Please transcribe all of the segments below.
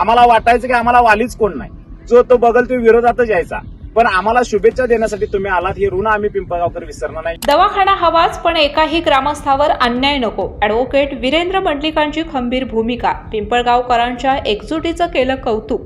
आम्हाला वाटायचं की आम्हाला वालीच कोण नाही. जो तो बगल तो विरोधातच यायचा. पण आम्हाला शुभेच्छा देण्यासाठी तुम्ही आलात हे ऋण आम्ही पिंपळगावकर विसरणार नाही. दवाखाना हवाच पण एकाही ग्रामस्थावर अन्याय नको. ॲडव्होकेट वीरेंद्र मंडलिकांची खंबीर भूमिका पिंपळगावकरांच्या एकजुटीचं केलं कौतुक.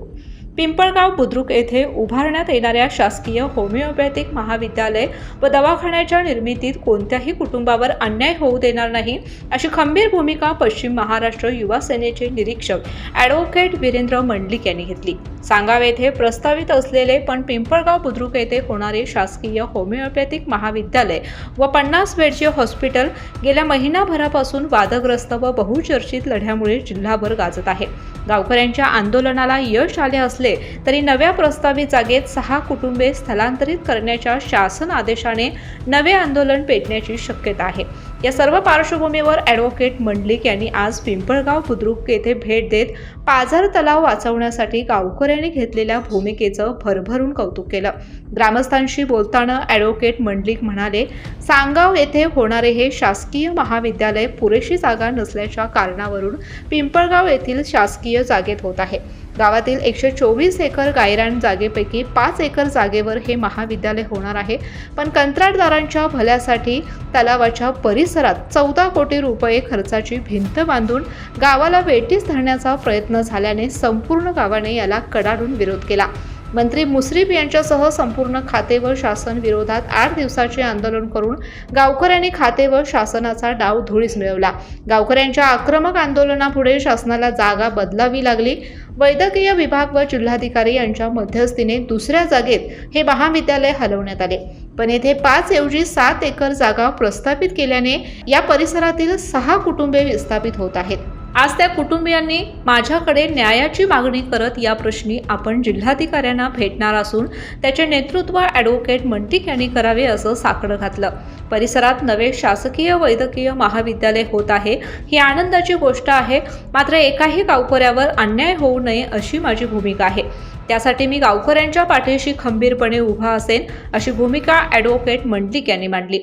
पिंपळगाव बुद्रुक येथे उभारण्यात येणाऱ्या शासकीय होमिओपॅथिक महाविद्यालय व दवाखान्याच्या निर्मितीत कोणत्याही कुटुंबावर अन्याय होऊ देणार नाही अशी खंबीर भूमिका पश्चिम महाराष्ट्र युवा सेनेचे निरीक्षक ॲडव्होकेट वीरेंद्र मंडलिक यांनी घेतली. सांगाव येथे प्रस्तावित असलेले पण पिंपळगाव बुद्रुक येथे होणारे शासकीय होमिओपॅथिक महाविद्यालय व पन्नास बेडचे हॉस्पिटल गेल्या महिनाभरापासून वादग्रस्त व बहुचर्चित लढ्यामुळे जिल्हाभर गाजत आहे. गावकऱ्यांच्या आंदोलनाला यश आले असले तरी नव्या प्रस्तावित जागेत सहा कुटुंबे स्थलांतरित करण्याच्या शासन आदेशाने नवे आंदोलन पेटण्याची शक्यता आहे. या सर्व पार्श्वभूमीवर ॲडव्होकेट मंडलिक यांनी आज पिंपळगाव बुद्रुक येथे भेट देत पाझर तलाव वाचवण्यासाठी गावकऱ्यांनी घेतलेल्या भूमिकेचं भरभरून कौतुक केलं. ग्रामस्थांशी बोलताना ॲडव्होकेट मंडलिक म्हणाले सांगाव येथे होणारे हे शासकीय महाविद्यालय पुरेशी जागा नसल्याच्या कारणावरून पिंपळगाव येथील शासकीय जागेत होत आहे. गावातील एकशे चोवीस एकर गायरान जागेपैकी पाच एकर जागेवर हे महाविद्यालय होणार आहे. पण कंत्राटदारांच्या भल्यासाठी तलावाच्या परिसरात चौदा कोटी रुपये खर्चाची भिंत बांधून गावाला वेटीस धरण्याचा प्रयत्न झाल्याने संपूर्ण गावाने याला कडाडून विरोध केला. मंत्री मुसरीफ यांच्यासह संपूर्ण खाते व शासन विरोधात आठ दिवसाचे आंदोलन करून गावकऱ्यांनी खाते व शासनाचा डाव धुळीस मिळवला. गावकऱ्यांच्या आक्रमक आंदोलनापुढे शासनाला जागा बदलावी लागली. वैद्यकीय विभाग व जिल्हाधिकारी यांच्या मध्यस्थीने दुसऱ्या जागेत हे महाविद्यालय हलवण्यात आले. पण येथे पाच ऐवजी सात एकर जागा प्रस्थापित केल्याने या परिसरातील सहा कुटुंबे विस्थापित होत आहेत. आज त्या कुटुंबियांनी माझ्याकडे न्यायाची मागणी करत या प्रश्नी आपण जिल्हाधिकाऱ्यांना भेटणार असून त्याचे नेतृत्व ॲडव्होकेट मंटिक यांनी करावे असं साकडं घातलं. परिसरात नवे शासकीय वैद्यकीय महाविद्यालय होत आहे. ही आनंदाची गोष्ट आहे. मात्र एकाही गावकऱ्यावर अन्याय होऊ नये अशी माझी भूमिका आहे. त्यासाठी मी गावकऱ्यांच्या पाठीशी खंबीरपणे उभा असेन अशी भूमिका ॲडव्होकेट मंडलिक यांनी मांडली.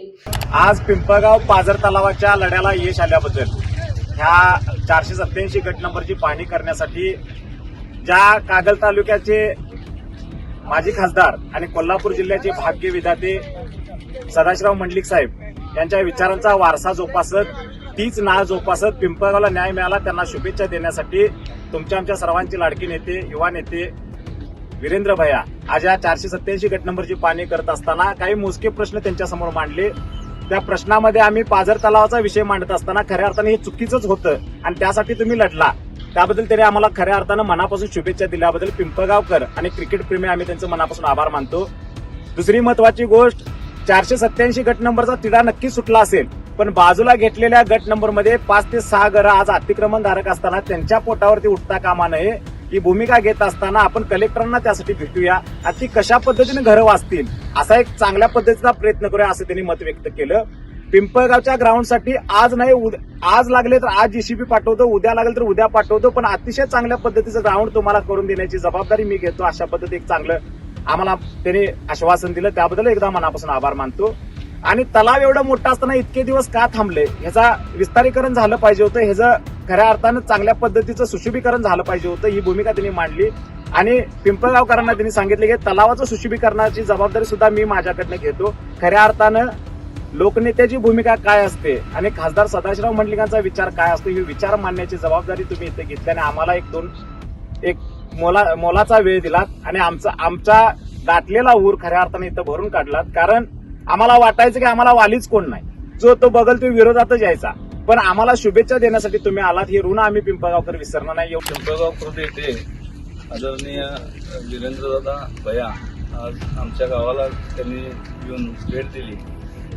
आज पिंपळगाव पाझर तलावाच्या लढ्याला यश आल्याबद्दल ह्या चारशे सत्याऐंशी गट नंबरची पाहणी करण्यासाठी ज्या कागल तालुक्याचे माजी खासदार आणि कोल्हापूर जिल्ह्याचे भाग्य विधाते सदाशिवराव मंडलिक साहेब यांच्या विचारांचा वारसा जोपासत तीच नाळ जोपासत पिंपळगावला न्याय मिळाला त्यांना शुभेच्छा देण्यासाठी तुमच्या आमच्या सर्वांचे लाडके नेते युवा नेते वीरेंद्र भैया आज या चारशे सत्याऐंशी गट नंबरची पाहणी करत असताना काही मोजके प्रश्न त्यांच्यासमोर मांडले. त्या प्रश्नामध्ये आम्ही पाझर तलावाचा विषय मांडत असताना खऱ्या अर्थाने हे चुकीचंच होतं आणि त्यासाठी तुम्ही लढला. त्याबद्दल त्यांनी आम्हाला खऱ्या अर्थानं मनापासून शुभेच्छा दिल्याबद्दल पिंपळगावकर आणि क्रिकेट प्रेमी आम्ही त्यांचं मनापासून आभार मानतो. दुसरी महत्वाची गोष्ट चारशे सत्याऐंशी गट नंबरचा तिढा नक्की सुटला असेल पण बाजूला घेतलेल्या गट नंबरमध्ये पाच ते सहा घरं आज अतिक्रमण धारक असताना त्यांच्या पोटावरती उठता कामा नये. ही भूमिका घेत असताना आपण कलेक्टरांना त्यासाठी भेटूया. आणि ती कशा पद्धतीने घरं वाचतील? असा एक चांगल्या पद्धतीचा प्रयत्न करूया असं त्यांनी मत व्यक्त केलं. पिंपळगावच्या ग्राउंडसाठी आज नाही उद- आज लागले तर आज जीसीबी पाठवतो उद्या लागेल तर उद्या पाठवतो पण अतिशय चांगल्या पद्धतीचं ग्राउंड तुम्हाला करून देण्याची जबाबदारी मी घेतो. अशा पद्धती एक चांगलं आम्हाला त्यांनी आश्वासन दिलं. त्याबद्दल एकदा मनापासून आभार मानतो. आणि तलाव एवढा मोठा असताना इतके दिवस का थांबले? ह्याचा विस्तारीकरण झालं पाहिजे होतं. ह्याचं खऱ्या अर्थानं चांगल्या पद्धतीचं सुशोभीकरण झालं पाहिजे होतं ही भूमिका त्यांनी मांडली. आणि पिंपळगावकरांना त्यांनी सांगितले की तलावाचं सुशोभीकरणाची जबाबदारी सुद्धा मी माझ्याकडनं घेतो. खऱ्या अर्थानं लोकनेत्याची भूमिका काय असते आणि खासदार सदाशिवराव मंडलिकांचा विचार काय असतो ही विचार मांडण्याची जबाबदारी तुम्ही इथे घेतल्याने आम्हाला एक दोन एक मोला मोलाचा वेळ दिलात आणि आमचा आमचा दाटलेला ऊर खऱ्या अर्थाने इथं भरून काढलात. कारण आम्हाला वाटायचं की आम्हाला वालीच कोण नाही. जो तो बगल तो विरोधातच यायचा. पण आम्हाला शुभेच्छा देण्यासाठी तुम्ही आलात. हे ऋण आम्ही पिंपळगावकर विसरणार नाही. एवढं पिंपळगाव येथे आदरणीय वीरेंद्रदादा भया आज आमच्या गावाला त्यांनी येऊन भेट दिली.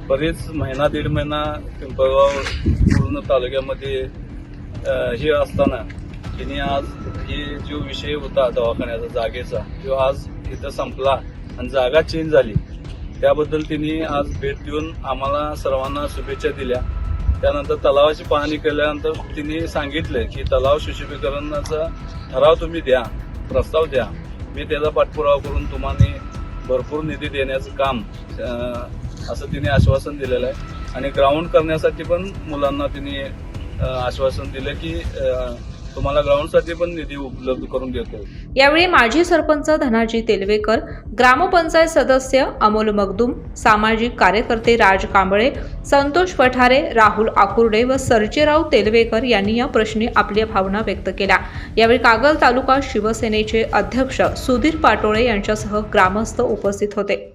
बरेच महिना दीड महिना पिंपळगाव पूर्ण तालुक्यामध्ये हे असताना तिने आज हे जो विषय होता दवाखान्याचा जागेचा तो आज इथं संपला आणि जागा चेंज झाली. त्याबद्दल तिने आज भेट देऊन आम्हाला सर्वांना शुभेच्छा दिल्या. त्यानंतर तलावाची पाहणी केल्यानंतर तिने सांगितलं की तलाव सुशोभीकरणाचा ठराव तुम्ही द्या प्रस्ताव द्या. मी त्याचा पाठपुरावा करून तुम्हाला भरपूर निधी देण्याचं काम असं तिने आश्वासन दिलेलं आहे. आणि ग्राउंड करण्यासाठी पण मुलांना तिने आश्वासन दिलं की तुम्हाला ग्राउंडसाठी पण निधी उपलब्ध करून देतो. यावेळी माजी सरपंच धनाजी तेलवेकर ग्रामपंचायत सदस्य अमोल मगदूम सामाजिक कार्यकर्ते राज कांबळे संतोष पठारे राहुल आकुर्डे व सर्जेराव तेलवेकर यांनी या प्रश्नी आपल्या भावना व्यक्त केल्या. यावेळी कागल तालुका शिवसेनेचे अध्यक्ष सुधीर पाटोळे यांच्यासह ग्रामस्थ उपस्थित होते.